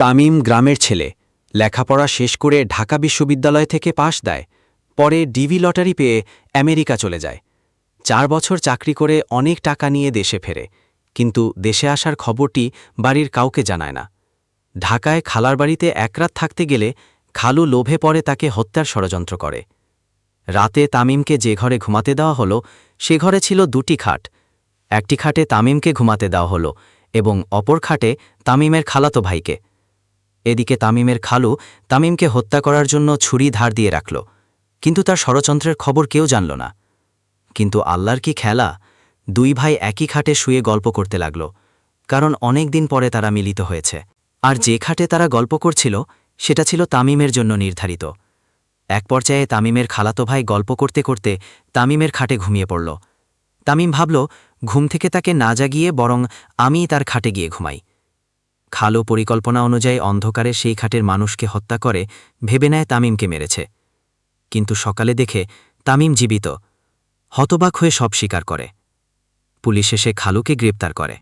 তামিম গ্রামের ছেলে। লেখাপড়া শেষ করে ঢাকা বিশ্ববিদ্যালয় থেকে পাশ দেয়। পরে ডিভি লটারি পেয়ে আমেরিকা চলে যায়। চার বছর চাকরি করে অনেক টাকা নিয়ে দেশে ফেরে। কিন্তু দেশে আসার খবরটি বাড়ির কাউকে জানায় না। ঢাকায় খালার বাড়িতে একরাত থাকতে গেলে খালু লোভে পড়ে তাকে হত্যার ষড়যন্ত্র করে। রাতে তামিমকে যে ঘরে ঘুমাতে দেওয়া হলো, সে ঘরে ছিল দুটি খাট। একটি খাটে তামিমকে ঘুমাতে দেওয়া হলো এবং অপর খাটে তামিমের খালাতো ভাইকে। এদিকে তামিমের খালু তামিমকে হত্যা করার জন্য ছুরি ধার দিয়ে রাখল, কিন্তু তার ষড়যন্ত্রের খবর কেউ জানল না। কিন্তু আল্লাহর কি খেলা? দুই ভাই একই খাটে শুয়ে গল্প করতে লাগল, কারণ অনেক দিন পরে তারা মিলিত হয়েছে। আর যে খাটে তারা গল্প করছিল, সেটা ছিল তামিমের জন্য নির্ধারিত। এক পর্যায়ে তামিমের খালাতো ভাই গল্প করতে করতে তামিমের খাটে ঘুমিয়ে পড়ল। তামিম ভাবল, ঘুম থেকে তাকে না জাগিয়ে বরং আমিই তার খাটে গিয়ে ঘুমাই। খালো পরিকল্পনা অনুযায়ী অন্ধকারে সেই খাটের মানুষকে হত্যা করে ভেবে নেয় তামিমকে মেরেছে। কিন্তু সকালে দেখে তামিম জীবিত, হতবাক হয়ে সব স্বীকার করে। পুলিশ এসে খালুকে গ্রেপ্তার করে।